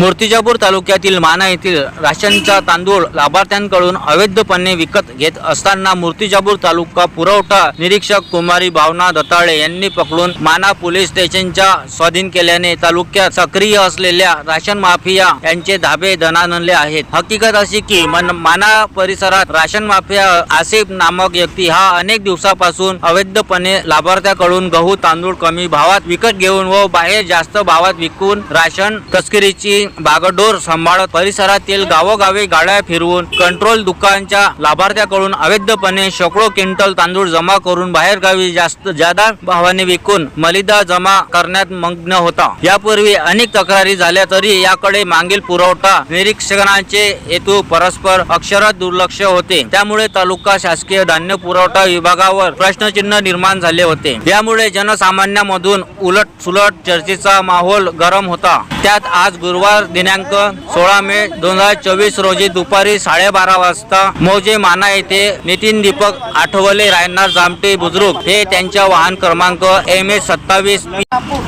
मूर्तिजापूर तालुक्यातील माना येथील राशनचा तांदूळ लाभार्थ्यांकडून अवैधपणे विकत घेत असताना मूर्तिजापूर तालुका पुरवठा निरीक्षक कुमारी भावना दताळे यांनी पकडून माना पोलीस स्टेशनच्या स्वाधीन केल्याने तालुक्यात सक्रिय असलेल्या राशन माफिया यांचे धाबे दणानले आहेत. हकीकत अशी की मन माना परिसरात राशन माफिया आसिफ नामक व्यक्ती हा अनेक दिवसापासून अवैधपणे लाभार्थ्याकडून गहू तांदूळ कमी भावात विकत घेऊन व बाहेर जास्त भावात विकून राशन तस्करीची बागडोर सांभाळत परिसरातील गावोगावी गाड्या फिरवून कंट्रोल दुकानच्या लाभार्थ्याकडून अवैधपणे शेकडो क्विंटल तांदूळ जमा करून बाहेरगावी जास्त जादा भावाने विकून मलिदा जमा करण्यात मग्न होता. यापूर्वी अनेक तक्रारी झाल्या तरी याकडे मागील पुरवठा निरीक्षणाचे हेतू परस्पर अक्षरात दुर्लक्ष होते. त्यामुळे तालुका शासकीय धान्य पुरवठा विभागावर प्रश्नचिन्ह निर्माण झाले होते. यामुळे जनसामान्यांमधून उलट सुलट चर्चेचा माहोल गरम होता. त्यात आज गुरुवार दिनांक सोळा मे दोन हजार चोवीस रोजी दुपारी साडेबारा वाजता मौजे माना येथे नितीन दीपक आठवले रायनार जामटे बुजुर्ग हे त्यांच्या वाहन क्रमांक एम एच सत्तावीस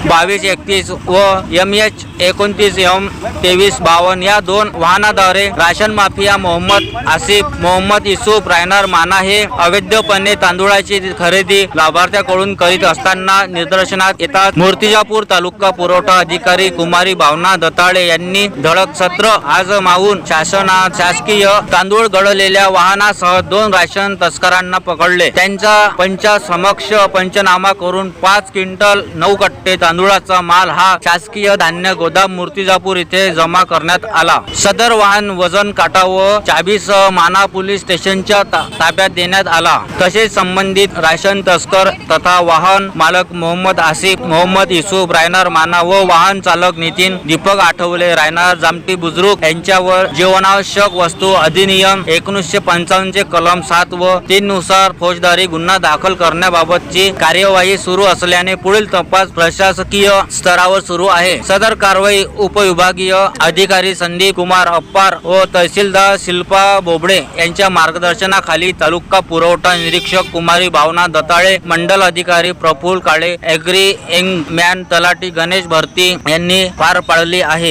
बावीस एकतीस व एम एच एकोणतीस एम तेवीस बावन्न या दोन वाहनाद्वारे राशन माफिया मोहम्मद आसिफ मोहम्मद इसूफ रायनार माना हे अवैधपणे तांदुळाची खरेदी लाभार्थ्याकडून करीत असताना निदर्शनात येतात. मूर्तिजापूर तालुका पुरवठा अधिकारी कुमारी भावना दताळे यांनी धडक सत्र आज मावून शासनात शासकीय तांदूळ गळलेल्या वाहनासह दोन राशन तस्करांना पकडले. त्यांचा पंचा समक्ष पंचनामा करून पाच क्विंटल नऊ कट्टे तांदूळाचा माल हा शासकीय धान्य गोदाम मूर्तिजापूर इथे जमा करण्यात आला. सदर वाहन वजन काटा व चाबीसह माना पोलीस स्टेशनच्या ताब्यात देण्यात आला. तसेच संबंधित राशन तस्कर तथा वाहन मालक मोहम्मद आसिफ मोहम्मद युसुफ रायनर माना व वाहन चालक नितीन दीपक आठवले रायनार जामटी बुजुर्ग यांच्यावर जीवनावश्यक वस्तू अधिनियम एकोणीसशे पंचावन्नचे कलम सात व तीन नुसार फौजदारी गुन्हा दाखल करण्याबाबतची कार्यवाही सुरू असल्याने पुढील तपास प्रशासकीय स्तरावर सुरू आहे. सदर कारवाई उपविभागीय अधिकारी संदीप कुमार अप्पार व तहसीलदार शिल्पा बोबडे यांच्या मार्गदर्शनाखाली तालुका पुरवठा निरीक्षक कुमारी भावना दताळे मंडल अधिकारी प्रफुल काळे एग्री एंग मॅन तलाटी गणेश भरती यांनी पार पाडली आहे.